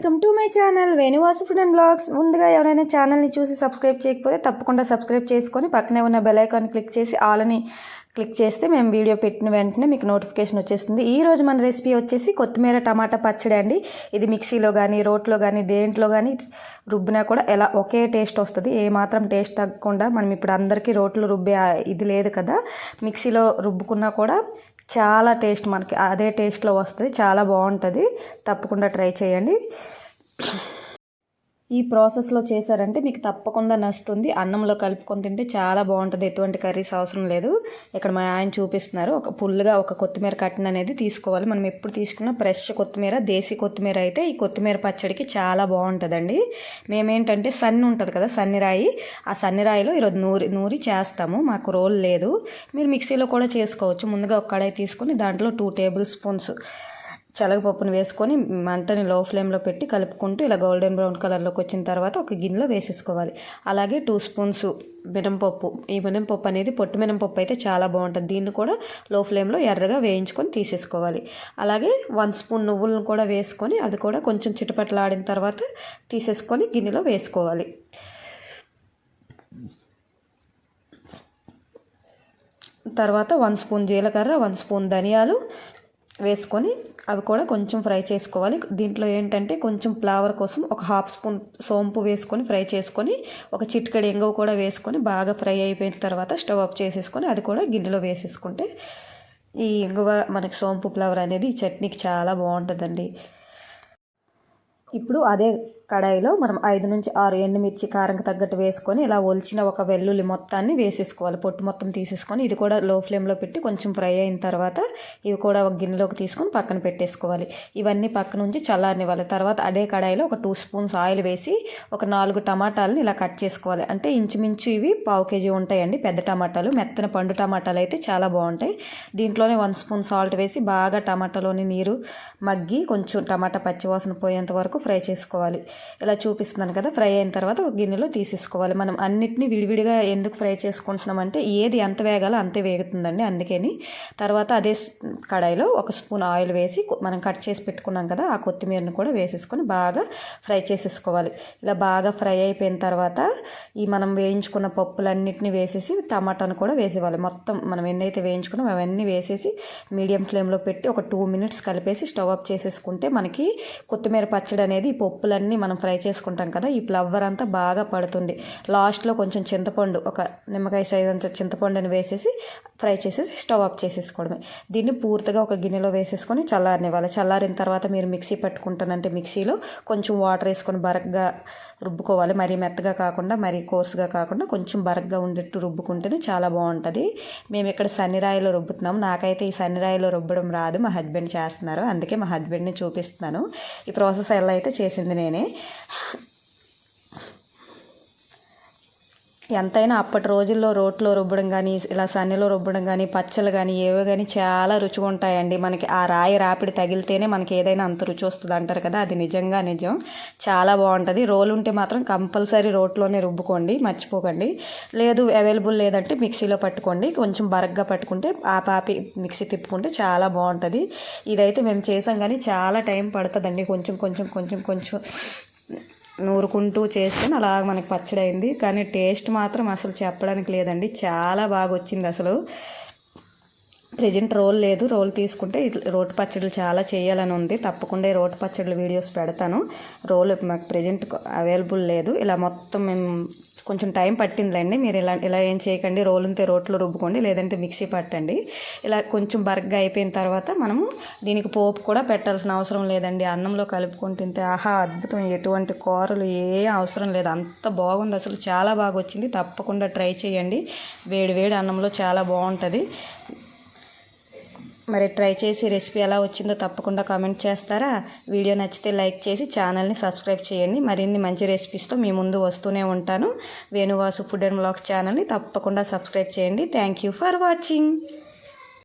Welcome to my channel Venuvasu food and blogs. ముందుగా ఎవరైనా ఛానల్ని చూసి సబ్స్క్రైబ్ చేయకపోతే తప్పకుండా సబ్స్క్రైబ్ చేసుకొని పక్కనే ఉన్న బెల్ ఐకాన్ క్లిక్ చేసి ఆల్ అని క్లిక్ చేస్తే మేము వీడియో పెట్టిన వెంటనే మీకు నోటిఫికేషన్ వచ్చేస్తుంది. ఈ రోజు మన రెసిపీ వచ్చేసి కొత్తిమీర టమాటా పచ్చడి అండి. ఇది మిక్సీలో కానీ రోట్లో కానీ దేంట్లో కానీ రుబ్బినా కూడా ఎలా ఒకే టేస్ట్ వస్తుంది. ఏ మాత్రం టేస్ట్ తగ్గకుండా మనం ఇప్పుడు అందరికీ రోట్లు రుబ్బే ఇది లేదు కదా. మిక్సీలో రుబ్బుకున్నా కూడా చాలా టేస్ట్ మనకి అదే టేస్ట్లో వస్తుంది చాలా బాగుంటుంది. తప్పకుండా ట్రై చేయండి. ఈ ప్రాసెస్లో చేశారంటే మీకు తప్పకుండా నచ్చుతుంది. అన్నంలో కలుపుకొని తింటే చాలా బాగుంటుంది. ఎటువంటి కర్రీస్ అవసరం లేదు. ఇక్కడ మా ఆయన చూపిస్తున్నారు. ఒక పుల్లుగా ఒక కొత్తిమీర కట్టిన అనేది తీసుకోవాలి. మనం ఎప్పుడు తీసుకున్న ఫ్రెష్ కొత్తిమీర దేశీ కొత్తిమీర అయితే ఈ కొత్తిమీర పచ్చడికి చాలా బాగుంటుందండి. మేమేంటంటే సన్ని ఉంటుంది కదా సన్నిరాయి ఆ సన్నిరాయిలో ఈరోజు నూరి నూరి చేస్తాము. మాకు రోల్ లేదు. మీరు మిక్సీలో కూడా చేసుకోవచ్చు. ముందుగా ఒక కడాయి తీసుకొని దాంట్లో టూ టేబుల్ స్పూన్స్ చెలగపప్పును వేసుకొని మంటని లో ఫ్లేమ్లో పెట్టి కలుపుకుంటూ ఇలా గోల్డెన్ బ్రౌన్ కలర్లోకి వచ్చిన తర్వాత ఒక గిన్నెలో వేసేసుకోవాలి. అలాగే టూ స్పూన్స్ మినపప్పు. ఈ మినపప్పు అనేది పొట్టు మినపప్పు అయితే చాలా బాగుంటుంది. దీన్ని కూడా లో ఫ్లేమ్లో ఎర్రగా వేయించుకొని తీసేసుకోవాలి. అలాగే వన్ స్పూన్ నువ్వులను కూడా వేసుకొని అది కూడా కొంచెం చిటపట్లాడిన తర్వాత తీసేసుకొని గిన్నెలో వేసుకోవాలి. తర్వాత వన్ స్పూన్ జీలకర్ర వన్ స్పూన్ ధనియాలు వేసుకొని అవి కూడా కొంచెం ఫ్రై చేసుకోవాలి. దీంట్లో ఏంటంటే కొంచెం ఫ్లేవర్ కోసం ఒక హాఫ్ స్పూన్ సోంపు వేసుకొని ఫ్రై చేసుకొని ఒక చిటికెడు ఎంగవ కూడా వేసుకొని బాగా ఫ్రై అయిపోయిన తర్వాత స్టవ్ ఆఫ్ చేసేసుకొని అది కూడా గిన్నెలో వేసేసుకుంటే ఈ ఎంగువ మనకి సోంపు ఫ్లేవర్ అనేది ఈ చట్నీకి చాలా బాగుంటుందండి. ఇప్పుడు అదే కడాయిలో మనం ఐదు నుంచి ఆరు ఎండుమిర్చి కారంకి తగ్గట్టు వేసుకొని ఇలా ఒలిచిన ఒక వెల్లుల్లి మొత్తాన్ని వేసేసుకోవాలి. పొట్టు మొత్తం తీసేసుకొని ఇది కూడా లో ఫ్లేమ్లో పెట్టి కొంచెం ఫ్రై అయిన తర్వాత ఇవి కూడా ఒక గిన్నెలోకి తీసుకొని పక్కన పెట్టేసుకోవాలి. ఇవన్నీ పక్కన ఉంచి చల్లారనివ్వాలి. తర్వాత అదే కడాయిలో ఒక టూ స్పూన్స్ ఆయిల్ వేసి ఒక నాలుగు టమాటాలను ఇలా కట్ చేసుకోవాలి. అంటే ఇంచుమించు ఇవి పావు కేజీ ఉంటాయండి. పెద్ద టమాటాలు మెత్తన పండు టమాటాలు అయితే చాలా బాగుంటాయి. దీంట్లోనే వన్ స్పూన్ సాల్ట్ వేసి బాగా టమాటాలోని నీరు మగ్గి కొంచెం టమాటా పచ్చివాసన పోయేంత వరకు ఫ్రై చేసుకోవాలి. ఇలా చూపిస్తున్నాను కదా ఫ్రై అయిన తర్వాత ఒక గిన్నెలో తీసేసుకోవాలి. మనం అన్నిటినీ విడివిడిగా ఎందుకు ఫ్రై చేసుకుంటున్నామంటే ఏది ఎంత వేగాలో అంతే వేగుతుందండి అందుకని. తర్వాత అదే కడాయిలో ఒక స్పూన్ ఆయిల్ వేసి మనం కట్ చేసి పెట్టుకున్నాం కదా ఆ కొత్తిమీరని కూడా వేసేసుకొని బాగా ఫ్రై చేసేసుకోవాలి. ఇలా బాగా ఫ్రై అయిపోయిన తర్వాత ఈ మనం వేయించుకున్న పప్పులన్నిటిని వేసేసి టమాటాను కూడా వేసేవాలి మొత్తం మనం ఎన్నైతే వేయించుకున్నాం అవన్నీ వేసేసి మీడియం ఫ్లేమ్లో పెట్టి ఒక టూ మినిట్స్ కలిపేసి స్టవ్ ఆఫ్ చేసేసుకుంటే మనకి కొత్తిమీర పచ్చడి అనేది ఈ పప్పులన్నీ మనం మనం ఫ్రై చేసుకుంటాం కదా ఈ ఫ్లవర్ అంతా బాగా పడుతుంది. లాస్ట్లో కొంచెం చింతపండు ఒక నిమ్మకాయ సైజ్ అంత చింతపండుని వేసేసి ఫ్రై చేసేసి స్టవ్ ఆఫ్ చేసేసుకోవడమే. దీన్ని పూర్తిగా ఒక గిన్నెలో వేసేసుకొని చల్లారనివ్వాలి. చల్లారిన తర్వాత మీరు మిక్సీ పెట్టుకుంటానంటే మిక్సీలో కొంచెం వాటర్ వేసుకొని బరగ్గా రుబ్బుకోవాలి. మరీ మెత్తగా కాకుండా మరీ కోర్సుగా కాకుండా కొంచెం బరగ్గా ఉండేట్టు రుబ్బుకుంటేనే చాలా బాగుంటుంది. మేము ఇక్కడ సన్నిరాయిలో రుబ్బుతున్నాం నాకైతే ఈ సన్నిరాయిలో రుబ్బడం రాదు. మా హస్బెండ్ చేస్తున్నారు. అందుకే మా హస్బెండ్ని చూపిస్తున్నాను. ఈ ప్రాసెస్ ఎలా అయితే చేసింది నేనే. ఎంతైనా అప్పటి రోజుల్లో రోట్లో రుబ్బడం కానీ ఇలా సన్నెలో రుబ్బడం కానీ పచ్చలు కానీ ఏవో కానీ చాలా రుచిగా ఉంటాయండి మనకి ఆ రాయి రాపిడి తగిలితేనే మనకి ఏదైనా అంత రుచి వస్తుంది అంటారు కదా అది నిజంగా నిజం. చాలా బాగుంటుంది. రోలు ఉంటే మాత్రం కంపల్సరీ రోట్లోనే రుబ్బుకోండి మర్చిపోకండి. లేదు అవైలబుల్ లేదంటే మిక్సీలో పట్టుకోండి. కొంచెం బరగ్గా పట్టుకుంటే ఆ పాపి మిక్సీ తిప్పుకుంటే చాలా బాగుంటుంది. ఇదైతే మేము చేసాం కానీ చాలా టైం పడుతుందండి. కొంచెం కొంచెం కొంచెం కొంచెం నూరుకుంటూ చేసుకొని అలా మనకి పచ్చడి అయింది కానీ టేస్ట్ మాత్రం అసలు చెప్పడానికి లేదండి. చాలా బాగా వచ్చింది అసలు. ప్రజెంట్ రోల్ లేదు. రోల్ తీసుకుంటే రోటి పచ్చడిలు చాలా చేయాలని ఉంది. తప్పకుండా రోటి పచ్చడిలు వీడియోస్ పెడతాను. రోల్ మాకు ప్రజెంట్ అవైలబుల్ లేదు. ఇలా మొత్తం మేము కొంచెం టైం పట్టిందిలేండి. మీరు ఇలా ఇలా ఏం చేయకండి. రోల్ ఉంటే రోట్లో రుబ్బుకోండి. లేదంటే మిక్సీ పట్టండి. ఇలా కొంచెం బర్గ్గా అయిపోయిన తర్వాత మనము దీనికి పోపు కూడా పెట్టాల్సిన అవసరం లేదండి. అన్నంలో కలుపుకొని తింటే ఆహా అద్భుతం. ఎటువంటి కూరలు ఏ అవసరం లేదు. అంత బాగుంది. అసలు చాలా బాగా వచ్చింది తప్పకుండా ట్రై చేయండి. వేడి వేడి అన్నంలో చాలా బాగుంటుంది. మరి ట్రై చేసి రెసిపీ ఎలా వచ్చిందో తప్పకుండా కామెంట్ చేస్తారా? వీడియో నచ్చితే లైక్ చేసి ఛానల్ని సబ్స్క్రైబ్ చేయండి. మరిన్ని మంచి రెసిపీస్తో మీ ముందు వస్తూనే ఉంటాను. వేణువాసు ఫుడ్ అండ్ బ్లాగ్స్ ఛానల్ని తప్పకుండా సబ్స్క్రైబ్ చేయండి. Thank you for watching.